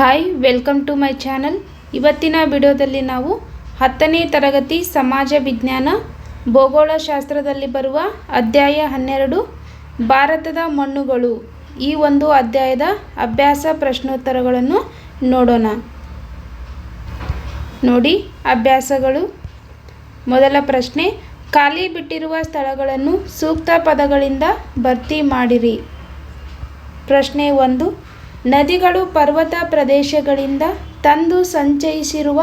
Hi welcome to my channel ಇವತ್ತಿನ ವಿಡಿಯೋದಲ್ಲಿ ನಾವು ಹತ್ತನೇ ತರಗತಿ ಸಮಾಜ ವಿಜ್ಞಾನ ಭೂಗೋಳಶಾಸ್ತ್ರದಲ್ಲಿ ಬರುವ ಅಧ್ಯಾಯ ಹನ್ನೆರಡು, ಭಾರತದ ಮಣ್ಣುಗಳು. ಈ ಒಂದು ಅಧ್ಯಾಯದ ಅಭ್ಯಾಸ ಪ್ರಶ್ನೋತ್ತರಗಳನ್ನು ನೋಡೋಣ. ನೋಡಿ ಅಭ್ಯಾಸಗಳು. ಮೊದಲ ಪ್ರಶ್ನೆ, ಖಾಲಿ ಬಿಟ್ಟಿರುವ ಸ್ಥಳಗಳನ್ನು ಸೂಕ್ತ ಪದಗಳಿಂದ ಭರ್ತಿ ಮಾಡಿರಿ. ಪ್ರಶ್ನೆ ಒಂದು ನದಿಗಳು ಪರ್ವತ ಪ್ರದೇಶಗಳಿಂದ ತಂದು ಸಂಚಯಿಸಿರುವ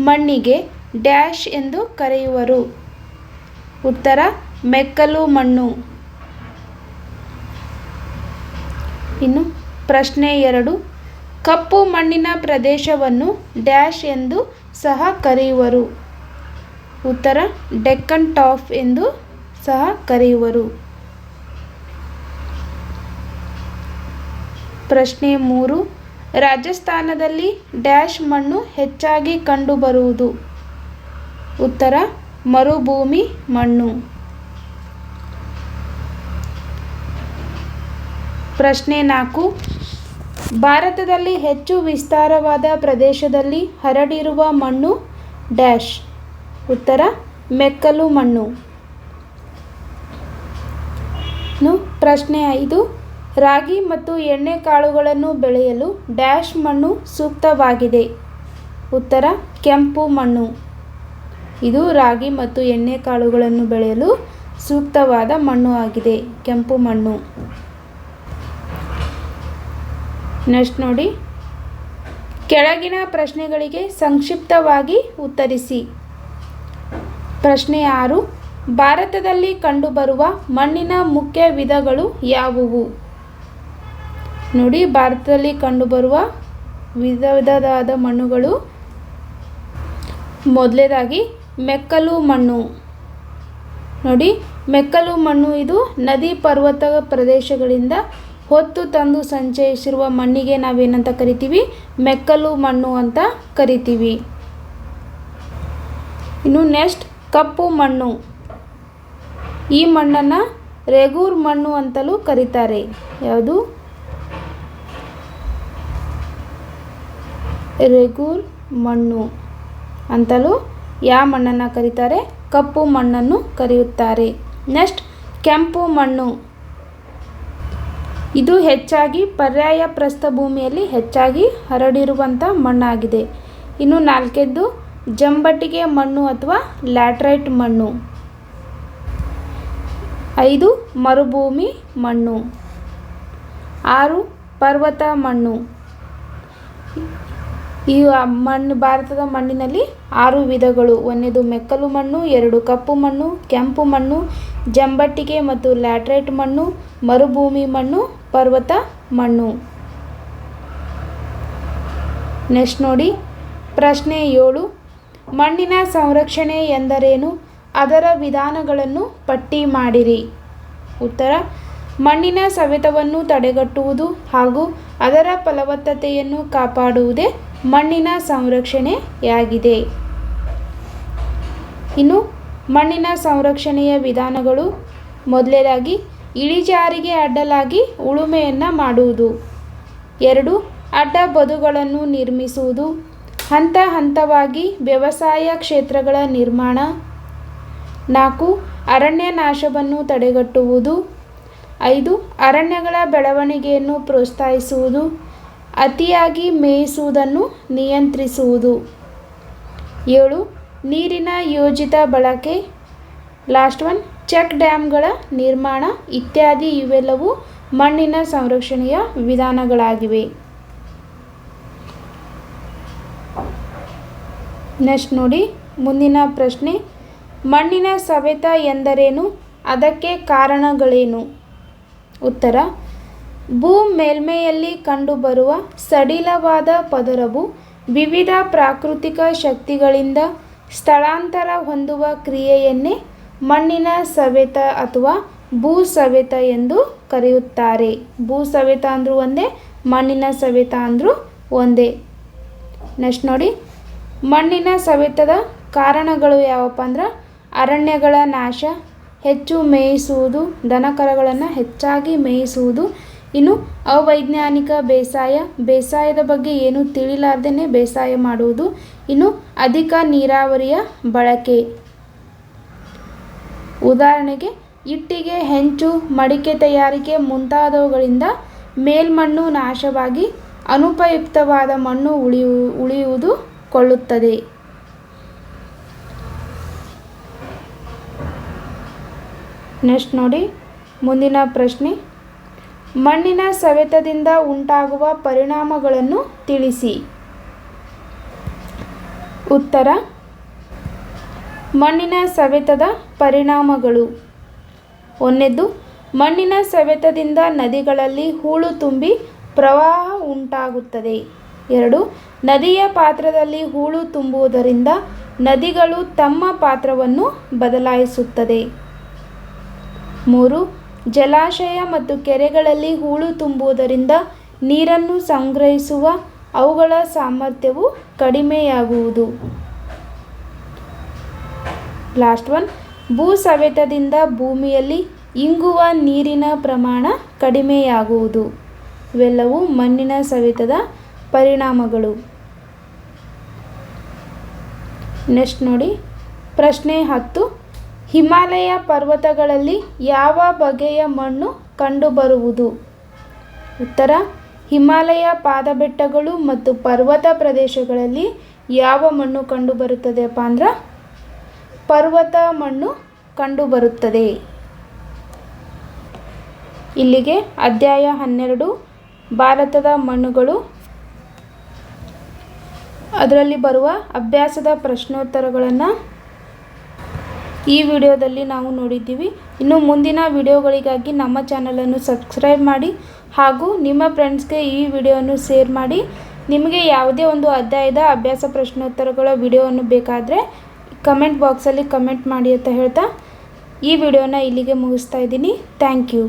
ಮಣ್ಣಿಗೆ ಡ್ಯಾಶ್ ಎಂದು ಕರೆಯುವರು. ಉತ್ತರ, ಮೆಕ್ಕಲು ಮಣ್ಣು. ಇನ್ನು ಪ್ರಶ್ನೆ ಎರಡು, ಕಪ್ಪು ಮಣ್ಣಿನ ಪ್ರದೇಶವನ್ನು ಡ್ಯಾಶ್ ಎಂದು ಸಹ ಕರೆಯುವರು. ಉತ್ತರ, ಡೆಕ್ಕನ್ ಟಾಫ್ ಎಂದು ಸಹ ಕರೆಯುವರು. ಪ್ರಶ್ನೆ ಮೂರು. ರಾಜಸ್ಥಾನದಲ್ಲಿ ಡ್ಯಾಶ್ ಮಣ್ಣು ಹೆಚ್ಚಾಗಿ ಕಂಡುಬರುವುದು. ಉತ್ತರ, ಮರುಭೂಮಿ ಮಣ್ಣು. ಪ್ರಶ್ನೆ ನಾಲ್ಕು. ಭಾರತದಲ್ಲಿ ಹೆಚ್ಚು ವಿಸ್ತಾರವಾದ ಪ್ರದೇಶದಲ್ಲಿ ಹರಡಿರುವ ಮಣ್ಣು ಡ್ಯಾಶ್. ಉತ್ತರ, ಮೆಕ್ಕಲು ಮಣ್ಣು. ಪ್ರಶ್ನೆ ಐದು. ರಾಗಿ ಮತ್ತು ಎಣ್ಣೆಕಾಳುಗಳನ್ನು ಬೆಳೆಯಲು ಡ್ಯಾಶ್ ಮಣ್ಣು ಸೂಕ್ತವಾಗಿದೆ. ಉತ್ತರ, ಕೆಂಪು ಮಣ್ಣು. ಇದು ರಾಗಿ ಮತ್ತು ಎಣ್ಣೆಕಾಳುಗಳನ್ನು ಬೆಳೆಯಲು ಸೂಕ್ತವಾದ ಮಣ್ಣು ಆಗಿದೆ. ಕೆಂಪು ಮಣ್ಣು. ನೆಕ್ಸ್ಟ್ ನೋಡಿ. ಕೆಳಗಿನ ಪ್ರಶ್ನೆಗಳಿಗೆ ಸಂಕ್ಷಿಪ್ತವಾಗಿ ಉತ್ತರಿಸಿ. ಪ್ರಶ್ನೆ ಆರು, ಭಾರತದಲ್ಲಿ ಕಂಡುಬರುವ ಮಣ್ಣಿನ ಮುಖ್ಯ ವಿಧಗಳು ಯಾವುವು? ನೋಡಿ ಭಾರತದಲ್ಲಿ ಕಂಡುಬರುವ ವಿಧ ವಿಧದಾದ ಮಣ್ಣುಗಳು. ಮೊದಲೇದಾಗಿ ಮೆಕ್ಕಲು ಮಣ್ಣು. ನೋಡಿ, ಮೆಕ್ಕಲು ಮಣ್ಣು ಇದು ನದಿ ಪರ್ವತ ಪ್ರದೇಶಗಳಿಂದ ಹೊತ್ತು ತಂದು ಸಂಚಯಿಸಿರುವ ಮಣ್ಣಿಗೆ ನಾವೇನಂತ ಕರಿತೀವಿ? ಮೆಕ್ಕಲು ಮಣ್ಣು ಅಂತ ಕರಿತೀವಿ. ಇನ್ನು ನೆಕ್ಸ್ಟ್ ಕಪ್ಪು ಮಣ್ಣು. ಈ ಮಣ್ಣನ್ನು ರೆಗೂರ್ ಮಣ್ಣು ಅಂತಲೂ ಕರೀತಾರೆ. ಯಾವುದು? ರೆಗೂರ್ ಮಣ್ಣು ಅಂತಲೂ ಯಾವ ಮಣ್ಣನ್ನು ಕರೀತಾರೆ? ಕಪ್ಪು ಮಣ್ಣನ್ನು ಕರೆಯುತ್ತಾರೆ. ನೆಕ್ಸ್ಟ್, ಕೆಂಪು ಮಣ್ಣು. ಇದು ಹೆಚ್ಚಾಗಿ ಪರ್ಯಾಯ ಪ್ರಸ್ಥಭೂಮಿಯಲ್ಲಿ ಹೆಚ್ಚಾಗಿ ಹರಡಿರುವಂಥ ಮಣ್ಣಾಗಿದೆ. ಇನ್ನು ನಾಲ್ಕೆದ್ದು, ಜಂಬಟ್ಟಿಗೆ ಮಣ್ಣು ಅಥವಾ ಲ್ಯಾಟ್ರೈಟ್ ಮಣ್ಣು. ಐದು, ಮರುಭೂಮಿ ಮಣ್ಣು. ಆರು, ಪರ್ವತ ಮಣ್ಣು. ಈ ಮಣ್ಣು, ಭಾರತದ ಮಣ್ಣಿನಲ್ಲಿ ಆರು ವಿಧಗಳು. ಒಂದನೇದು ಮೆಕ್ಕಲು ಮಣ್ಣು, ಎರಡು ಕಪ್ಪು ಮಣ್ಣು, ಕೆಂಪು ಮಣ್ಣು, ಜಂಬಟ್ಟಿಗೆ ಮತ್ತು ಲ್ಯಾಟ್ರೈಟ್ ಮಣ್ಣು, ಮರುಭೂಮಿ ಮಣ್ಣು, ಪರ್ವತ ಮಣ್ಣು. ನೆಕ್ಸ್ಟ್ ನೋಡಿ. ಪ್ರಶ್ನೆ ಏಳು. ಮಣ್ಣಿನ ಸಂರಕ್ಷಣೆ ಎಂದರೇನು? ಅದರ ವಿಧಾನಗಳನ್ನು ಪಟ್ಟಿ ಮಾಡಿರಿ. ಉತ್ತರ. ಮಣ್ಣಿನ ಸವೆತವನ್ನು ತಡೆಗಟ್ಟುವುದು ಹಾಗೂ ಅದರ ಫಲವತ್ತತೆಯನ್ನು ಕಾಪಾಡುವುದೇ ಮಣ್ಣಿನ ಸಂರಕ್ಷಣೆಯಾಗಿದೆ. ಇನ್ನು ಮಣ್ಣಿನ ಸಂರಕ್ಷಣೆಯ ವಿಧಾನಗಳು ಮೊದಲೇದಾಗಿ ಇಳಿಜಾರಿಗೆ ಅಡ್ಡಲಾಗಿ ಉಳುಮೆಯನ್ನು ಮಾಡುವುದು. ಎರಡು, ಅಡ್ಡ ಬದುಗಳನ್ನು ನಿರ್ಮಿಸುವುದು. ಹಂತ ಹಂತವಾಗಿ ವ್ಯವಸಾಯ ಕ್ಷೇತ್ರಗಳ ನಿರ್ಮಾಣ. ನಾಲ್ಕು, ಅರಣ್ಯ ನಾಶವನ್ನು ತಡೆಗಟ್ಟುವುದು. ಐದು, ಅರಣ್ಯಗಳ ಬೆಳವಣಿಗೆಯನ್ನು ಪ್ರೋತ್ಸಾಹಿಸುವುದು, ಅತಿಯಾಗಿ ಮೇಯಿಸುವುದನ್ನು ನಿಯಂತ್ರಿಸುವುದು. ಏಳು, ನೀರಿನ ಯೋಜಿತ ಬಳಕೆ, ಲಾಸ್ಟ್ ಒನ್, ಚೆಕ್ ಡ್ಯಾಮ್ಗಳ ನಿರ್ಮಾಣ ಇತ್ಯಾದಿ ಇವೆಲ್ಲವೂ ಮಣ್ಣಿನ ಸಂರಕ್ಷಣೆಯ ವಿಧಾನಗಳಾಗಿವೆ. ನೆಕ್ಸ್ಟ್ ನೋಡಿ, ಮುಂದಿನ ಪ್ರಶ್ನೆ, ಮಣ್ಣಿನ ಸವೆತ ಎಂದರೇನು, ಅದಕ್ಕೆ ಕಾರಣಗಳೇನು? ಉತ್ತರ. ಭೂ ಮೇಲ್ಮೈಯಲ್ಲಿ ಕಂಡುಬರುವ ಸಡಿಲವಾದ ಪದರವು ವಿವಿಧ ಪ್ರಾಕೃತಿಕ ಶಕ್ತಿಗಳಿಂದ ಸ್ಥಳಾಂತರ ಹೊಂದುವ ಕ್ರಿಯೆಯನ್ನೇ ಮಣ್ಣಿನ ಸವೆತ ಅಥವಾ ಭೂ ಸವೆತ ಎಂದು ಕರೆಯುತ್ತಾರೆ. ಭೂ ಸವೆತ ಅಂದರೂ ಒಂದೇ, ಮಣ್ಣಿನ ಸವೆತ ಅಂದರೂ ಒಂದೇ. ನೆಕ್ಸ್ಟ್ ನೋಡಿ. ಮಣ್ಣಿನ ಸವೆತದ ಕಾರಣಗಳು ಯಾವಪ್ಪ ಅಂದ್ರೆ ಅರಣ್ಯಗಳ ನಾಶ ಹೆಚ್ಚು ಮೇಯಿಸುವುದು, ದನಕರಗಳನ್ನು ಹೆಚ್ಚಾಗಿ ಮೇಯಿಸುವುದು. ಇನ್ನು ಅವೈಜ್ಞಾನಿಕ ಬೇಸಾಯ, ಬೇಸಾಯದ ಬಗ್ಗೆ ಏನು ತಿಳಿಲಾರ್ದೇ ಬೇಸಾಯ ಮಾಡುವುದು. ಇನ್ನು ಅಧಿಕ ನೀರಾವರಿಯ ಬಳಕೆ. ಉದಾಹರಣೆಗೆ, ಇಟ್ಟಿಗೆ, ಹೆಂಚು, ಮಡಿಕೆ ತಯಾರಿಕೆ ಮುಂತಾದವುಗಳಿಂದ ಮೇಲ್ಮಣ್ಣು ನಾಶವಾಗಿ ಅನುಪಯುಕ್ತವಾದ ಮಣ್ಣು ಉಳಿಯು, ಉಳಿಯುವುದು ಕೊಳ್ಳುತ್ತದೆ. ನೆಕ್ಸ್ಟ್ ನೋಡಿ, ಮುಂದಿನ ಪ್ರಶ್ನೆ. ಮಣ್ಣಿನ ಸವೆತದಿಂದ ಉಂಟಾಗುವ ಪರಿಣಾಮಗಳನ್ನು ತಿಳಿಸಿ. ಉತ್ತರ, ಮಣ್ಣಿನ ಸವೆತದ ಪರಿಣಾಮಗಳು. ಒಂದೆದ್ದು, ಮಣ್ಣಿನ ಸವೆತದಿಂದ ನದಿಗಳಲ್ಲಿ ಹೂಳು ತುಂಬಿ ಪ್ರವಾಹ ಉಂಟಾಗುತ್ತದೆ. ಎರಡು, ನದಿಯ ಪಾತ್ರದಲ್ಲಿ ಹೂಳು ತುಂಬುವುದರಿಂದ ನದಿಗಳು ತಮ್ಮ ಪಾತ್ರವನ್ನು ಬದಲಾಯಿಸುತ್ತದೆ. ಮೂರು, ಜಲಾಶಯ ಮತ್ತು ಕೆರೆಗಳಲ್ಲಿ ಹೂಳು ತುಂಬುವುದರಿಂದ ನೀರನ್ನು ಸಂಗ್ರಹಿಸುವ ಅವುಗಳ ಸಾಮರ್ಥ್ಯವು ಕಡಿಮೆಯಾಗುವುದು. ಲಾಸ್ಟ್ ಒನ್ ಭೂ ಸವೆತದಿಂದ ಭೂಮಿಯಲ್ಲಿ ಇಂಗುವ ನೀರಿನ ಪ್ರಮಾಣ ಕಡಿಮೆಯಾಗುವುದು. ಇವೆಲ್ಲವೂ ಮಣ್ಣಿನ ಸವೆತದ ಪರಿಣಾಮಗಳು. ನೆಕ್ಸ್ಟ್ ನೋಡಿ, ಪ್ರಶ್ನೆ ಹತ್ತು ಹಿಮಾಲಯ ಪರ್ವತಗಳಲ್ಲಿ ಯಾವ ಬಗೆಯ ಮಣ್ಣು ಕಂಡುಬರುವುದು? ಉತ್ತರ, ಹಿಮಾಲಯ ಪಾದಬೆಟ್ಟಗಳು ಮತ್ತು ಪರ್ವತ ಪ್ರದೇಶಗಳಲ್ಲಿ ಯಾವ ಮಣ್ಣು ಕಂಡುಬರುತ್ತದೆಯಪ್ಪ ಅಂದ್ರೆ ಪರ್ವತ ಮಣ್ಣು ಕಂಡುಬರುತ್ತದೆ. ಇಲ್ಲಿಗೆ ಅಧ್ಯಾಯ ಹನ್ನೆರಡು, ಭಾರತದ ಮಣ್ಣುಗಳು. ಅದರಲ್ಲಿ ಬರುವ ಅಭ್ಯಾಸದ ಪ್ರಶ್ನೋತ್ತರಗಳನ್ನು ಈ ವಿಡಿಯೋದಲ್ಲಿ ನಾವು ನೋಡಿದ್ದೀವಿ. ಇನ್ನು ಮುಂದಿನ ವಿಡಿಯೋಗಳಿಗಾಗಿ ನಮ್ಮ ಚಾನಲನ್ನು ಸಬ್ಸ್ಕ್ರೈಬ್ ಮಾಡಿ ಹಾಗೂ ನಿಮ್ಮ ಫ್ರೆಂಡ್ಸ್ಗೆ ಈ ವಿಡಿಯೋವನ್ನು ಶೇರ್ ಮಾಡಿ. ನಿಮಗೆ ಯಾವುದೇ ಒಂದು ಅಧ್ಯಾಯದ ಅಭ್ಯಾಸ ಪ್ರಶ್ನೋತ್ತರಗಳ ವಿಡಿಯೋವನ್ನು ಬೇಕಾದರೆ ಕಮೆಂಟ್ ಬಾಕ್ಸಲ್ಲಿ ಕಮೆಂಟ್ ಮಾಡಿ ಅಂತ ಹೇಳ್ತಾ ಈ ವಿಡಿಯೋನ ಇಲ್ಲಿಗೆ ಮುಗಿಸ್ತಾ ಇದ್ದೀನಿ. Thank you.